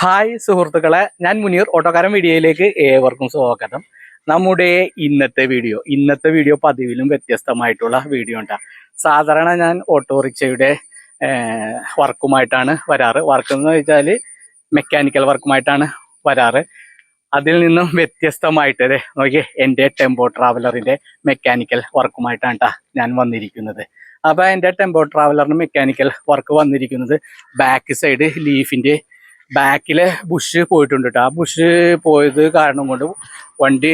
Hi സുഹൃത്തുക്കളെ ഞാൻ മുനീർ. ഓട്ടോക്കാരൻ വീഡിയോയിലേക്ക് ഏവർക്കും സ്വാഗതം. നമ്മുടെ ഇന്നത്തെ വീഡിയോ ഇന്നത്തെ വീഡിയോ പതിവിലും വ്യത്യസ്തമായിട്ടുള്ള വീഡിയോ ഉണ്ടാ. സാധാരണ ഞാൻ ഓട്ടോറിക്ഷയുടെ വർക്കുമായിട്ടാണ് വരാറ്. വർക്ക് എന്ന് വെച്ചാൽ മെക്കാനിക്കൽ വർക്കുമായിട്ടാണ് വരാറ്. അതിൽ നിന്നും വ്യത്യസ്തമായിട്ട് ദേ നോക്കിയേ എന്റെ ടെമ്പോ ട്രാവലറിന്റെ മെക്കാനിക്കൽ വർക്കുമായിട്ടാണ് ട്ടാ ഞാൻ വന്നിരിക്കുന്നത്. അപ്പോൾ എന്റെ ടെമ്പോ ട്രാവലറിന് മെക്കാനിക്കൽ വർക്ക് വന്നിരിക്കുന്നത്. ബാക്ക് സൈഡ് ലീഫിന്റെ ബാക്കിലെ ബുഷ് പോയിട്ടുണ്ട് കേട്ടോ ആ ബുഷ് പോയത് കാരണം കൊണ്ട് വണ്ടി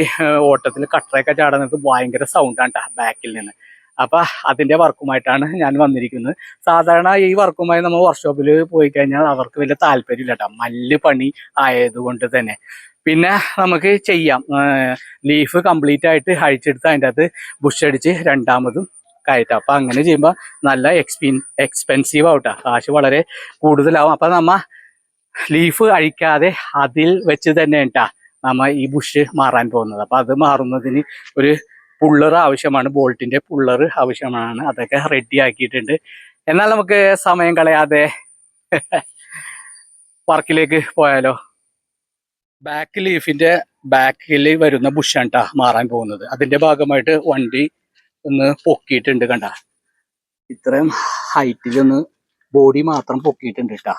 ഓട്ടത്തിൽ കട്ടറയൊക്കെ ചാടുന്നത് ഭയങ്കര സൗണ്ടാണ് കേട്ടോ ബാക്കിൽ നിന്ന്. അപ്പൊ അതിന്റെ വർക്കുമായിട്ടാണ് ഞാൻ വന്നിരിക്കുന്നത്. സാധാരണ ഈ വർക്കുമായി നമ്മൾ വർക്ക്ഷോപ്പിൽ പോയി കഴിഞ്ഞാൽ അവർക്ക് വലിയ താല്പര്യമില്ല കേട്ടോ മല്ല് പണി ആയതുകൊണ്ട് തന്നെ. പിന്നെ നമുക്ക് ചെയ്യാം. ലീഫ് കംപ്ലീറ്റ് ആയിട്ട് അഴിച്ചെടുത്ത് അതിന്റെ അകത്ത് ബുഷ് അടിച്ച് രണ്ടാമതും കയറ്റാം. അപ്പം അങ്ങനെ ചെയ്യുമ്പോൾ നല്ല എക്സ്പീൻ എക്സ്പെൻസീവ് ആവട്ടെ. കാശ് വളരെ കൂടുതലാവും. അപ്പം നമ്മ ലീഫ് അഴിക്കാതെ അതിൽ വെച്ച് തന്നെ ഉണ്ടാ നമ്മ ഈ ബുഷ് മാറാൻ പോകുന്നത്. അപ്പൊ അത് മാറുന്നതിന് ഒരു പുള്ളർ ആവശ്യമാണ് ബോൾട്ടിന്റെ പുള്ളർ ആവശ്യമാണ്. അതൊക്കെ റെഡി ആക്കിയിട്ടുണ്ട്. എന്നാൽ നമുക്ക് സമയം കളയാതെ വർക്കിലേക്ക് പോയാലോ? ബാക്ക് ലീഫിന്റെ ബാക്കിൽ വരുന്ന ബുഷാണ് ട്ടാ മാറാൻ പോകുന്നത്. അതിന്റെ ഭാഗമായിട്ട് വണ്ടി ഒന്ന് പൊക്കിയിട്ടുണ്ട് കണ്ട. ഇത്രയും ഹൈറ്റിലൊന്ന് ബോഡി മാത്രം പൊക്കിയിട്ടുണ്ട് കേട്ടാ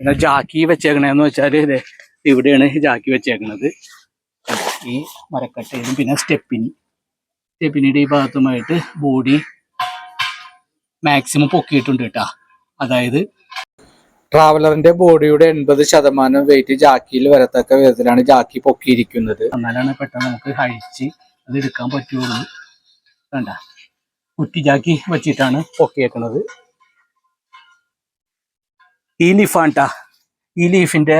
പിന്നെ ജാക്കി വെച്ചേക്കണേന്ന് വെച്ചാൽ ഇത് ഇവിടെയാണ് ജാക്കി വെച്ചേക്കണത്. ഈ മരക്കട്ടയിലും പിന്നെ സ്റ്റെപ്പിനി. സ്റ്റെപ്പിനിയുടെ ഈ ഭാഗത്തുമായിട്ട് ബോഡി മാക്സിമം പൊക്കിയിട്ടുണ്ട് കേട്ടാ. അതായത് ട്രാവലറിന്റെ ബോഡിയുടെ എൺപത് ശതമാനം വെയിറ്റ് ജാക്കിയിൽ വരത്തക്ക വിധത്തിലാണ് ജാക്കി പൊക്കിയിരിക്കുന്നത്. എന്നാലാണ് പെട്ടെന്ന് നമുക്ക് അഴിച്ച് അത് എടുക്കാൻ പറ്റുള്ളൂ. കണ്ട? കുറ്റി ജാക്കി വെച്ചിട്ടാണ് പൊക്കിയേക്കണത്. ഈ ലീഫാണ്ടാ ഈ ലീഫിന്റെ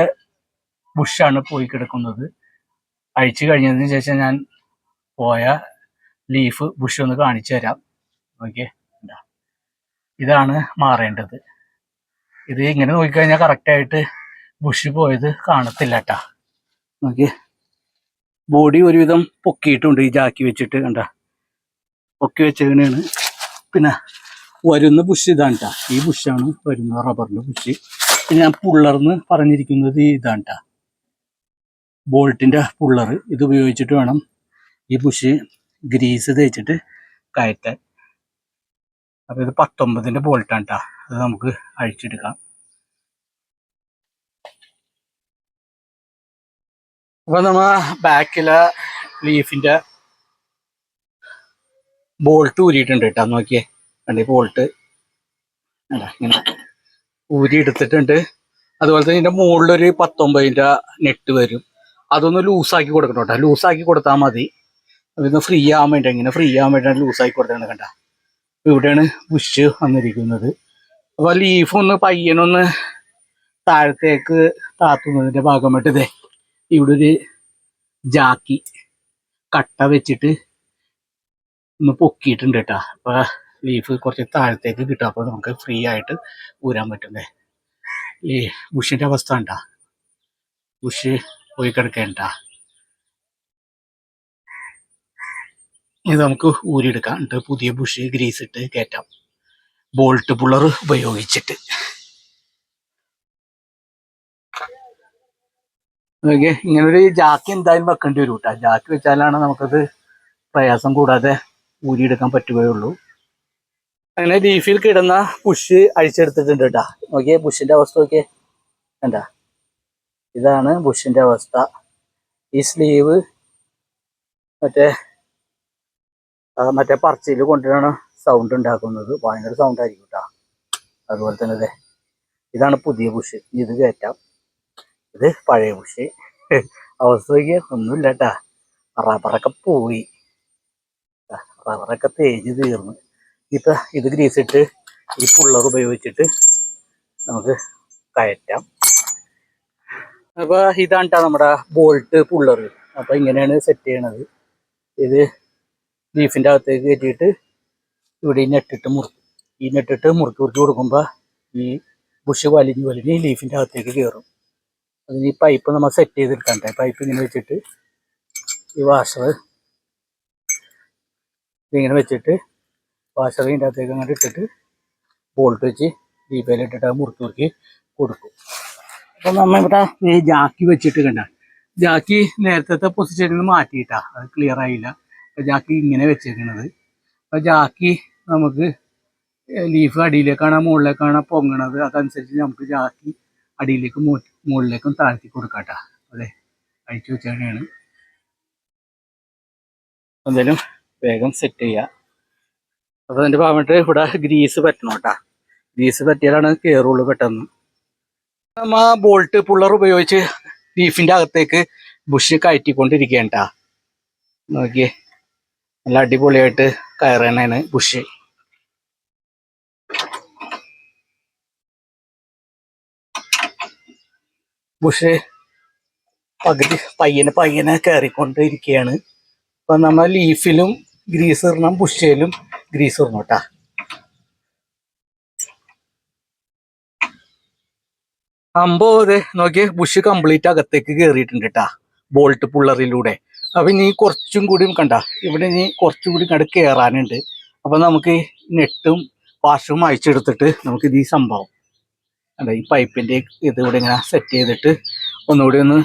ബുഷാണ് പോയി കിടക്കുന്നത്. അഴിച്ചു കഴിഞ്ഞതിന് ശേഷം ഞാൻ പോയ ലീഫ് ബുഷ് ഒന്ന് കാണിച്ചു തരാം. ഓക്കെ ഇതാണ് മാറേണ്ടത്. ഇത് ഇങ്ങനെ നോക്കിക്കഴിഞ്ഞാൽ കറക്റ്റായിട്ട് ബുഷ് പോയത് കാണത്തില്ല കേട്ടാ നോക്കി ബോഡി ഒരുവിധം പൊക്കിയിട്ടുണ്ട് ഈ ജാക്കി വെച്ചിട്ട് കണ്ട. പൊക്കി വെച്ചതിനാണ് പിന്നെ വരുന്ന ബുഷ് ഇതാണ് ട്ടാ. ഈ ബുഷാണ് വരുന്ന റബ്ബറിന്റെ ബുഷ് പിന്നെ ഞാൻ പുള്ളർന്ന് പറഞ്ഞിരിക്കുന്നത് ഇതാണ് ട്ടാ. ബോൾട്ടിന്റെ പുള്ളർ ഇത് ഉപയോഗിച്ചിട്ട് വേണം ഈ ബുഷ് ഗ്രീസ് തേച്ചിട്ട് കയറ്റാൻ. അപ്പൊ ഇത് പത്തൊമ്പതിന്റെ ബോൾട്ടാണ് ട്ടാ. അത് നമുക്ക് അഴിച്ചെടുക്കാം. അപ്പൊ നമ്മ ബാക്കിലെ ലീഫിന്റെ ബോൾട്ട് ഊരിയിട്ടുണ്ട് കേട്ടോ നോക്കിയേ. കണ്ടേ പോൾട്ട് അല്ല ഇങ്ങനെ ഊരി എടുത്തിട്ടുണ്ട് അതുപോലെ തന്നെ ഇതിന്റെ മുകളിലൊരു പത്തൊമ്പതിന്റെ നെറ്റ് വരും. അതൊന്ന് ലൂസാക്കി കൊടുക്കണം കേട്ടോ. ലൂസാക്കി കൊടുത്താൽ മതി. അതൊന്ന് ഫ്രീ ആവാൻ വേണ്ടി ഇങ്ങനെ ഫ്രീ ആവാൻ വേണ്ടിയാണ് ലൂസാക്കി കൊടുത്തത് കണ്ട. ഇവിടെയാണ് ബുഷ് വന്നിരിക്കുന്നത്. അപ്പൊ ലീഫൊന്ന് പയ്യനൊന്ന് താഴത്തേക്ക് താത്തുന്നതിന്റെ ഭാഗമായിട്ട് ഇതേ ഇവിടെ ഒരു ജാക്കി കട്ട വെച്ചിട്ട് ഒന്ന് പൊക്കിയിട്ടുണ്ട് കേട്ടോ. അപ്പൊ ലീഫ് കുറച്ച് താഴത്തേക്ക് കിട്ടും. അപ്പോൾ നമുക്ക് ഫ്രീ ആയിട്ട് ഊരാൻ പറ്റുന്നേ ഈ ബുഷിന്റെ അവസ്ഥ ഉണ്ടാ ബുഷ് പോയി കിടക്കേണ്ട ഇത് നമുക്ക് ഊരിയെടുക്കാം. എന്നിട്ട് പുതിയ ബുഷ് ഗ്രീസ് ഇട്ട് കയറ്റാം. ബോൾട്ട് പുള്ളർ ഉപയോഗിച്ചിട്ട്. ഇങ്ങനൊരു ജാക്ക് എന്തായാലും വെക്കേണ്ടി വരും കേട്ടോ ജാക്കി വെച്ചാലാണ് നമുക്കത് പ്രയാസം കൂടാതെ ഊരിയെടുക്കാൻ പറ്റുകയുള്ളൂ. അങ്ങനെ ലീഫിൽ കിടന്ന പുഷ് അഴിച്ചെടുത്തിട്ടുണ്ട് കേട്ടാ നോക്കിയേ പുഷിന്റെ അവസ്ഥ നോക്കിയേ. എന്താ ഇതാണ് ബുഷിന്റെ അവസ്ഥ. ഈ സ്ലീവ് മറ്റേ മറ്റേ പറച്ചിൽ കൊണ്ടിട്ടാണ് സൗണ്ട് ഉണ്ടാക്കുന്നത്. ഭയങ്കര സൗണ്ട് ആയിരിക്കും കേട്ടോ അതുപോലെ തന്നെ അതെ ഇതാണ് പുതിയ ബുഷ് ഇത് കയറ്റാം. ഇത് പഴയ ബുഷ് അവസ്ഥ നോക്കിയാൽ ഒന്നുമില്ല കേട്ടാ റബ്ബറൊക്കെ പോയി. റബ്ബറൊക്കെ തേഞ്ഞ് തീർന്നു. ഇപ്പൊ ഇത് ഗ്രീസ് ഇട്ട് ഈ പുള്ളർ ഉപയോഗിച്ചിട്ട് നമുക്ക് കയറ്റാം. അപ്പോൾ ഇതാണ് നമ്മുടെ ബോൾട്ട് പുള്ളർ. അപ്പോൾ ഇങ്ങനെയാണ് സെറ്റ് ചെയ്യണത്. ഇത് ലീഫിന്റെ അകത്തേക്ക് കയറ്റിയിട്ട് ഇവിടെ ഈ നെട്ടിട്ട് മുറുക്കും. ഈ നെട്ടിട്ട് മുറുക്കി മുറുക്കി കൊടുക്കുമ്പോൾ ഈ ബുഷ് വലിഞ്ഞ് വലിഞ്ഞ് ഈ ലീഫിന്റെ അകത്തേക്ക് കയറും അതിന് ഈ പൈപ്പ് നമ്മൾ സെറ്റ് ചെയ്തെടുക്കണ്ടേ പൈപ്പ് ഇങ്ങനെ വെച്ചിട്ട് ഈ വാഷർ ഇതിങ്ങനെ വെച്ചിട്ട് വാഷർ ഇതിന്റെ അകത്തേക്ക് അങ്ങോട്ട് ഇട്ടിട്ട് ബോൾട്ട് വെച്ച് ദീപയിലിട്ടിട്ട് അത് മുറുക്കി മുറുക്കി കൊടുക്കും. അപ്പം നമ്മ ഇവിടെ ജാക്കി വെച്ചിട്ട് കണ്ട? ജാക്കി നേരത്തെ പൊസിഷനിൽ നിന്ന് മാറ്റിയിട്ടാ. അത് ക്ലിയർ ആയില്ല. അപ്പം ജാക്കി ഇങ്ങനെ വെച്ചേക്കണത്. അപ്പം ജാക്കി നമുക്ക് ലീഫ് അടിയിലേക്കാണ് മുകളിലേക്കാണ് പൊങ്ങണത്. അതനുസരിച്ച് നമുക്ക് ജാക്കി അടിയിലേക്ക് മുകളിലേക്കും താഴ്ത്തി കൊടുക്കാട്ടാ. അതെ അഴിച്ചു വെച്ചാണ് എന്തായാലും വേഗം സെറ്റ് ചെയ്യാം. അപ്പൊ എന്റെ ഭാഗമായിട്ട് ഇവിടെ ഗ്രീസ് പറ്റണം കേട്ടാ. ഗ്രീസ് പറ്റിയാലാണ് കയറുള്ളൂ പെട്ടെന്ന്. നമ്മ ബോൾട്ട് പുള്ളർ ഉപയോഗിച്ച് ലീഫിന്റെ അകത്തേക്ക് ബുഷ് കയറ്റിക്കൊണ്ടിരിക്കുകയാണ് ട്ടാ. നോക്കിയേ. നല്ല അടിപൊളിയായിട്ട് കയറണേന് ബുഷ് ബുഷ് പകുതി പയ്യനെ പയ്യനെ കയറിക്കൊണ്ട് ഇരിക്കുകയാണ് അപ്പൊ നമ്മ ലീഫിലും ഗ്രീസ് ഇടണം ബുഷയിലും ഗ്രീസ് നോട്ടാ കേട്ടാ. അമ്പോ നോക്കിയേ ബുഷ് കംപ്ലീറ്റ് അകത്തേക്ക് കയറിയിട്ടുണ്ട് കേട്ടാ ബോൾട്ട് പുള്ളറിലൂടെ അപ്പൊ ഇനി കുറച്ചും കൂടിയും കണ്ട ഇവിടെ ഇനി കുറച്ചും കൂടി കണ്ട് കയറാനുണ്ട് അപ്പൊ നമുക്ക് നെട്ടും വാഷും അയച്ചെടുത്തിട്ട് നമുക്ക് ഇത് ഈ സംഭവം അല്ല ഈ പൈപ്പിന്റെ ഇത് ഇവിടെ ഇങ്ങനെ സെറ്റ് ചെയ്തിട്ട് ഒന്നുകൂടി ഒന്ന്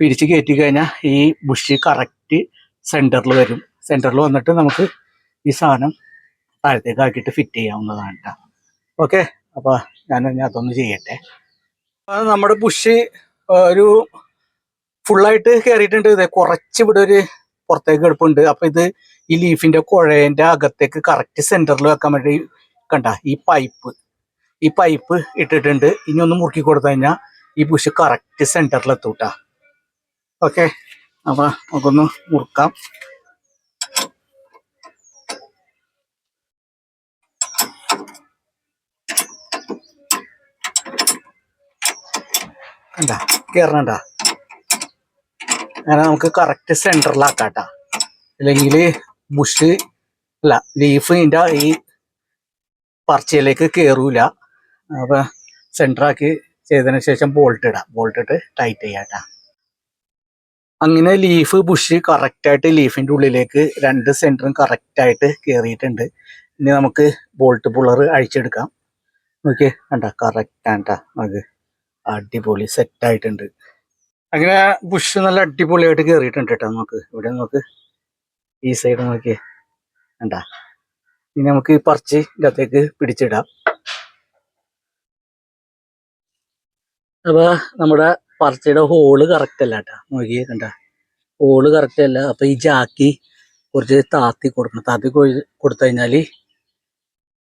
പിരിച്ച് കയറ്റി കഴിഞ്ഞാൽ ഈ ബുഷ് കറക്റ്റ് സെന്ററിൽ വരും. സെന്ററിൽ വന്നിട്ട് നമുക്ക് ഈ സാധനം താഴത്തേക്ക് ആക്കിയിട്ട് ഫിറ്റ് ചെയ്യാവുന്നതാണ് കേട്ടോ ഓക്കെ അപ്പൊ ഞാൻ ഇനി അതൊന്ന് ചെയ്യട്ടെ നമ്മുടെ ബുഷ് ഒരു ഫുള്ളായിട്ട് കയറിയിട്ടുണ്ട് ഇത് കുറച്ച് ഇവിടെ ഒരു പുറത്തേക്ക് എടുപ്പുണ്ട് അപ്പൊ ഇത് ഈ ലീഫിന്റെ കുഴേന്റെ അകത്തേക്ക് കറക്റ്റ് സെന്ററിൽ വെക്കാൻ വേണ്ടി കണ്ട ഈ പൈപ്പ് ഈ പൈപ്പ് ഇട്ടിട്ടുണ്ട്. ഇനി ഒന്ന് മുറുക്കി കൊടുത്തു കഴിഞ്ഞാൽ ഈ ബുഷ് കറക്റ്റ് സെന്ററിൽ എത്തൂട്ടാ. ഓക്കെ അപ്പൊ നമുക്കൊന്ന് മുറുക്കാം. കണ്ട കേറണണ്ട. അങ്ങനെ നമുക്ക് കറക്റ്റ് സെന്ററിലാക്കാട്ടാ അല്ലെങ്കിൽ ബുഷ് അല്ല ലീഫ് ഇതിന്റെ ഈ പർച്ചയിലേക്ക് കയറൂല അപ്പം സെന്ററാക്കി ചെയ്തതിന് ശേഷം ബോൾട്ട് ഇടാം. ബോൾട്ട് ഇട്ട് ടൈറ്റ് ചെയ്യാട്ടാ. അങ്ങനെ ലീഫ് ബുഷ് കറക്റ്റായിട്ട് ലീഫിന്റെ ഉള്ളിലേക്ക് രണ്ട് സെന്ററും കറക്റ്റായിട്ട് കയറിയിട്ടുണ്ട് ഇനി നമുക്ക് ബോൾട്ട് പുള്ളർ അഴിച്ചെടുക്കാം. നോക്കിയേ കണ്ട കറക്റ്റ് ആണ്ടാ നമുക്ക് അടിപൊളി സെറ്റ് ആയിട്ടുണ്ട്. അങ്ങനെ ബുഷ് നല്ല അടിപൊളിയായിട്ട് കയറിയിട്ടുണ്ട് കേട്ടോ നമുക്ക്. ഇവിടെ നമുക്ക് ഈ സൈഡ് നോക്കിയേ. വേണ്ട ഇനി നമുക്ക് ഈ പറിച്ച് ഇതിനകത്തേക്ക് പിടിച്ചിടാം. അപ്പൊ നമ്മുടെ പറിച്ചയുടെ ഹോൾ കറക്റ്റ് അല്ല കേട്ടോ നോക്കിയേ കണ്ട? ഹോൾ കറക്റ്റ് അല്ല. അപ്പൊ ഈ ജാക്കി കുറച്ച് താത്തി കൊടുക്കണം. താത്തി കൊടുത്തു കഴിഞ്ഞാൽ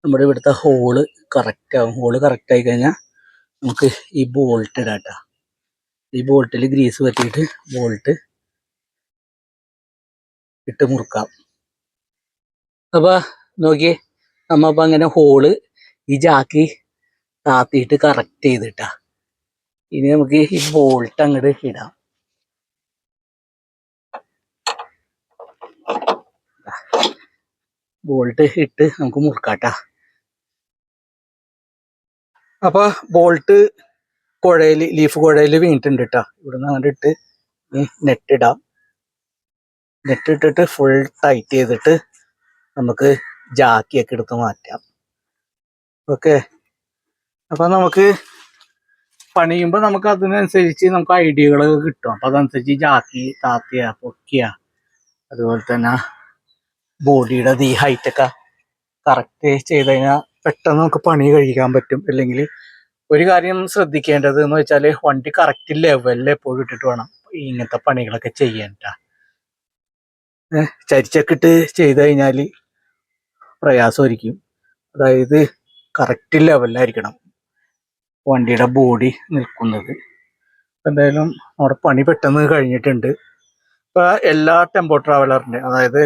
നമ്മുടെ ഇവിടുത്തെ ഹോൾ കറക്റ്റ് ആവും. ഹോൾ കറക്റ്റ് ആയി കഴിഞ്ഞാൽ നമുക്ക് ഈ ബോൾട്ട് ഇടാം ട്ടാ. ഈ ബോൾട്ടിൽ ഗ്രീസ് പറ്റിയിട്ട് ബോൾട്ട് ഇട്ട് മുറുക്കാം. അപ്പൊ നോക്കിയേ നമ്മ അപ്പൊ അങ്ങനെ ഹോൾ ഈ ജാക്കി താത്തിയിട്ട് കറക്റ്റ് ചെയ്തിട്ടാ. ഇനി നമുക്ക് ഈ ബോൾട്ട് അങ്ങോട്ട് ഇടാം. ബോൾട്ട് ഇട്ട് നമുക്ക് മുറുക്കാട്ടാ. അപ്പൊ ബോൾട്ട് കുഴയിൽ ലീഫ് കുഴയിൽ വീണിട്ടുണ്ട് കേട്ടോ ഇവിടുന്ന് അങ്ങോട്ട് ഇട്ട് നെറ്റ് ഇടാം. നെറ്റ് ഇട്ടിട്ട് ഫുൾ ടൈറ്റ് ചെയ്തിട്ട് നമുക്ക് ജാക്കിയൊക്കെ എടുത്ത് മാറ്റാം. ഓക്കെ അപ്പൊ നമുക്ക് പണിയുമ്പോൾ നമുക്ക് അതിനനുസരിച്ച് നമുക്ക് ഐഡിയകളൊക്കെ കിട്ടും. അപ്പൊ അതനുസരിച്ച് ജാക്കി താത്തിയ പൊക്കിയ അതുപോലെ തന്നെ ബോഡിയുടെ ഈ ഹൈറ്റ് ഒക്കെ കറക്റ്റ് ചെയ്ത് കഴിഞ്ഞാൽ പെട്ടെന്ന് നമുക്ക് പണി കഴിക്കാൻ പറ്റും. അല്ലെങ്കിൽ ഒരു കാര്യം ശ്രദ്ധിക്കേണ്ടത് എന്ന് വെച്ചാൽ വണ്ടി കറക്റ്റ് ലെവലിൽ എപ്പോഴും ഇട്ടിട്ട് വേണം ഇങ്ങനത്തെ പണികളൊക്കെ ചെയ്യാൻ ചരിച്ചക്കിട്ട് ചെയ്ത് കഴിഞ്ഞാൽ പ്രയാസമായിരിക്കും അതായത് കറക്റ്റ് ലെവലിലായിരിക്കണം വണ്ടിയുടെ ബോഡി നിൽക്കുന്നത്. എന്തായാലും നമ്മുടെ പണി പെട്ടെന്ന് കഴിഞ്ഞിട്ടുണ്ട്. ഇപ്പം എല്ലാ ടെമ്പോ ട്രാവലറിന്റെ അതായത്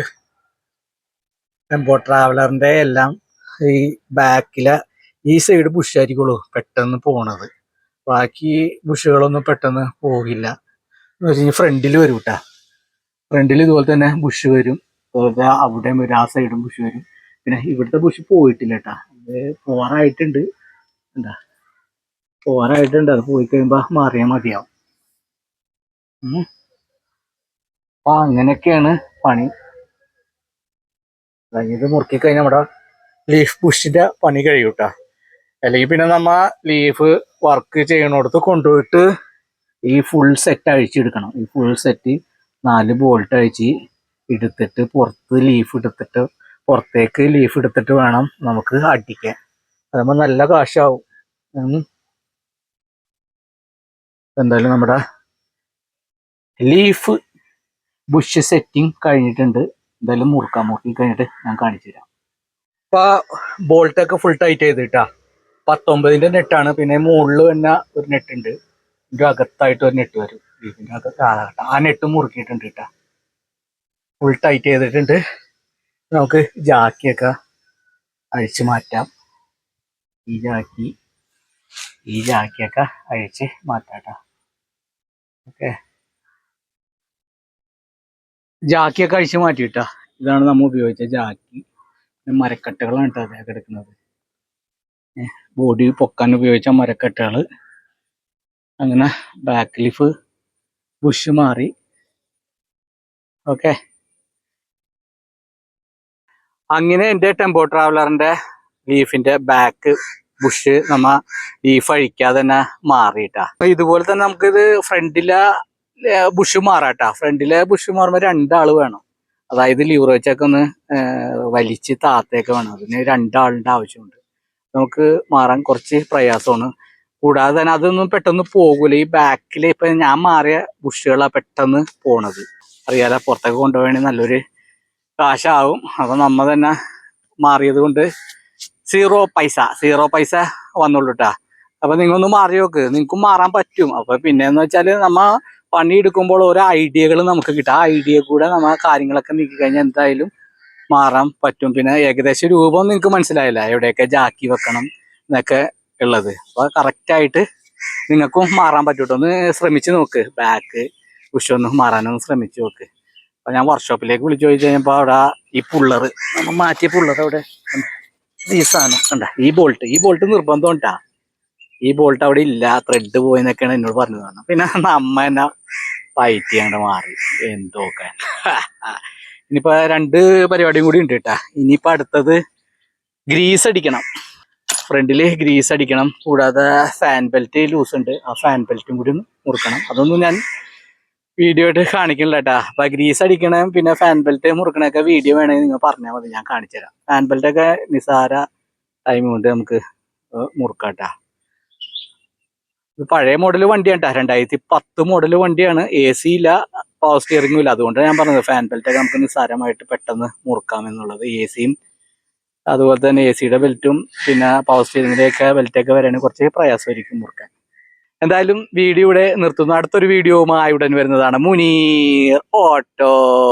ടെമ്പോ ട്രാവലറിന്റെ എല്ലാം ഈ ബാക്കിലെ ഈ സൈഡ് ബുഷായിരിക്കുള്ളൂ പെട്ടെന്ന് പോണത്. ബാക്കി ബുഷുകളൊന്നും പെട്ടെന്ന് പോകില്ല. എന്ന് വെച്ച് കഴിഞ്ഞാൽ ഫ്രണ്ടിൽ വരും കേട്ടാ ഫ്രണ്ടിൽ ഇതുപോലെ തന്നെ ബുഷ് വരും. അതുപോലെ അവിടെയും വരും ആ സൈഡും ബുഷ് വരും. പിന്നെ ഇവിടുത്തെ ബുഷ് പോയിട്ടില്ല കേട്ടാ അത് പോവാറായിട്ടുണ്ട്. എന്താ? പോവാറായിട്ടുണ്ട്. അത് പോയി കഴിയുമ്പോ മാറിയാൽ മതിയാവും. അപ്പൊ അങ്ങനെയൊക്കെയാണ് പണി. ഇത് മുറുക്കി കഴിഞ്ഞാൽ നമ്മുടെ ലീഫ് പുഷിന്റെ പണി കഴിയൂട്ടാ. അല്ലെങ്കിൽ പിന്നെ നമ്മ ലീഫ് വർക്ക് ചെയ്യണോടത്ത് കൊണ്ടുപോയിട്ട് ഈ ഫുൾ സെറ്റ് അഴിച്ചെടുക്കണം. ഈ ഫുൾ സെറ്റ് നാല് ബോൾട്ട് അഴിച്ച് എടുത്തിട്ട് പുറത്ത് ലീഫ് എടുത്തിട്ട് പുറത്തേക്ക് ലീഫ് എടുത്തിട്ട് വേണം നമുക്ക് അടിക്കാൻ. അതാകുമ്പോൾ നല്ല കാശാവും. എന്തായാലും നമ്മുടെ ലീഫ് ബുഷ് സെറ്റിംഗ് കഴിഞ്ഞിട്ടുണ്ട്. എന്തായാലും മുറുക്കാൻ മുറുക്കി കഴിഞ്ഞിട്ട് ഞാൻ കാണിച്ചു തരാം ഇപ്പൊ ബോൾട്ടൊക്കെ ഫുൾ ടൈറ്റ് ചെയ്തിട്ടാ. പത്തൊമ്പതിന്റെ നെറ്റാണ് പിന്നെ മുകളിൽ തന്നെ ഒരു നെറ്റ് ഉണ്ട്. ഇതിന്റെ അകത്തായിട്ട് ഒരു നെറ്റ് വരും. ഇതിന്റെ അകത്ത് ആ നെറ്റ് മുറുക്കിയിട്ടുണ്ട് കേട്ടാ. ഫുൾ ടൈറ്റ് ചെയ്തിട്ടുണ്ട്. നമുക്ക് ജാക്കിയൊക്കെ അഴിച്ചു മാറ്റാം. ഈ ജാക്കി ഈ ജാക്കിയൊക്കെ അഴിച്ച് മാറ്റാട്ടോ. ഓക്കെ. ജാക്കിയൊക്കെ അഴിച്ച് മാറ്റിയിട്ടാ. ഇതാണ് നമ്മൾ ഉപയോഗിച്ച ജാക്കി. മരക്കട്ടകളാണ് കേട്ടോ അതേ കിടക്കുന്നത് ബോഡി പൊക്കാൻ ഉപയോഗിച്ച മരക്കട്ടകൾ അങ്ങനെ ബാക്ക് ലിഫ് ബുഷ് മാറി. ഓക്കെ അങ്ങനെ എന്റെ ടെമ്പോ ട്രാവലറിന്റെ ലീഫിന്റെ ബാക്ക് ബുഷ് നമ്മ ലീഫ് അഴിക്കാതെ തന്നെ മാറിയിട്ടാ. അപ്പൊ ഇതുപോലെ തന്നെ നമുക്കിത് ഫ്രണ്ടിലെ ബുഷ് മാറാട്ടാ ഫ്രണ്ടിലെ ബുഷ് മാറുമ്പോൾ രണ്ടാൾ വേണം. അതായത് ലീവർ വെച്ചൊക്കെ ഒന്ന് വലിച്ച് താത്തേക്ക് വേണം. അതിന് രണ്ടാളിന്റെ ആവശ്യമുണ്ട്. നമുക്ക് മാറാൻ കുറച്ച് പ്രയാസമാണ്. കൂടാതെ തന്നെ അതൊന്നും പെട്ടെന്ന് പോകൂല. ഈ ബാക്കിൽ ഇപ്പൊ ഞാൻ മാറിയ ബുഷുകളാണ് പെട്ടെന്ന് പോണത്. അറിയാലോ പുറത്തൊക്കെ കൊണ്ടുപോകണമെങ്കിൽ നല്ലൊരു കാശാവും. അപ്പൊ നമ്മ തന്നെ മാറിയത് കൊണ്ട് സീറോ പൈസ സീറോ പൈസ വന്നോളൂട്ടാ. ട്ടാ അപ്പൊ നിങ്ങൊന്ന് മാറി നോക്ക്. നിങ്ങൾക്കും മാറാൻ പറ്റും. അപ്പൊ പിന്നെന്ന് വെച്ചാൽ നമ്മ പണി എടുക്കുമ്പോൾ ഓരോ ഐഡിയകൾ നമുക്ക് കിട്ടും. ആ ഐഡിയ കൂടെ നമ്മ കാര്യങ്ങളൊക്കെ നീക്കി കഴിഞ്ഞാൽ എന്തായാലും മാറാൻ പറ്റും. പിന്നെ ഏകദേശം രൂപം നിങ്ങൾക്ക് മനസ്സിലായില്ല. എവിടെയൊക്കെ ജാക്കി വെക്കണം എന്നൊക്കെ ഉള്ളത്. അപ്പൊ കറക്റ്റായിട്ട് നിങ്ങൾക്കും മാറാൻ പറ്റൂട്ടോ. ഒന്ന് ശ്രമിച്ചു നോക്ക്. ബാക്ക് ഉഷൊന്ന് മാറാനൊന്ന് ശ്രമിച്ചു നോക്ക്. അപ്പൊ ഞാൻ വർക്ക്ഷോപ്പിലേക്ക് വിളിച്ചു ചോദിച്ചു കഴിഞ്ഞപ്പോ അവിടെ ഈ പുള്ളർ നമ്മൾ മാറ്റിയ പുള്ളർ അവിടെ ഈ സാധനം ഈ ബോൾട്ട് ഈ ബോൾട്ട് നിർബന്ധം ഉണ്ടാ ഈ ബോൾട്ട് അവിടെ ഇല്ല. ത്രെഡ് പോയെന്നൊക്കെയാണ് എന്നോട് പറഞ്ഞത്. പറഞ്ഞു പിന്നെ അമ്മ എന്നാ ഫൈറ്റ് അങ്ങോട്ട് മാറി. എന്തോക്കെ ഇനിയിപ്പോ രണ്ട് പരിപാടിയും കൂടി ഉണ്ട് കേട്ടാ. ഇനിയിപ്പോ അടുത്തത് ഗ്രീസ് അടിക്കണം. ഫ്രണ്ടിൽ ഗ്രീസ് അടിക്കണം. കൂടാതെ ഫാൻ ബെൽറ്റ് ലൂസ് ഉണ്ട്. ആ ഫാൻ ബെൽറ്റും കൂടി ഒന്ന് മുറുക്കണം. അതൊന്നും ഞാൻ വീഡിയോ ആയിട്ട് കാണിക്കണില്ല കേട്ടാ. അപ്പൊ ഗ്രീസ് അടിക്കണം പിന്നെ ഫാൻ ബെൽറ്റ് മുറുക്കണൊക്കെ വീഡിയോ വേണമെങ്കിൽ നിങ്ങൾ പറഞ്ഞാൽ മതി. ഞാൻ കാണിച്ചു തരാം ഫാൻ ബെൽറ്റ് ഒക്കെ നിസാര ടൈം കൊണ്ട് നമുക്ക് മുറുക്കാട്ടാ ഇത് പഴയ മോഡൽ വണ്ടിയാണ്. രണ്ടായിരത്തി പത്ത് മോഡൽ വണ്ടിയാണ്. എ സി ഇല്ല പവർ സ്റ്റിയറിംഗും ഇല്ല. അതുകൊണ്ടാണ് ഞാൻ പറഞ്ഞത് ഫാൻ ബെൽറ്റ് ഒക്കെ നമുക്ക് നിസ്സാരമായിട്ട് പെട്ടെന്ന് മുറുക്കാം എന്നുള്ളത്. എ സിയും അതുപോലെ തന്നെ എ സിയുടെ ബെൽറ്റും പിന്നെ പവർ സ്റ്റിയറിംഗിന്റെ ബെൽറ്റൊക്കെ വരാൻ കുറച്ച് പ്രയാസമായിരിക്കും മുറുക്കാൻ. എന്തായാലും വീഡിയോ ഇവിടെ നിർത്തുന്നു. അടുത്തൊരു വീഡിയോവുമായി ഉടൻ വരുന്നതാണ്. മുനീർ ഓട്ടോക്കാരൻ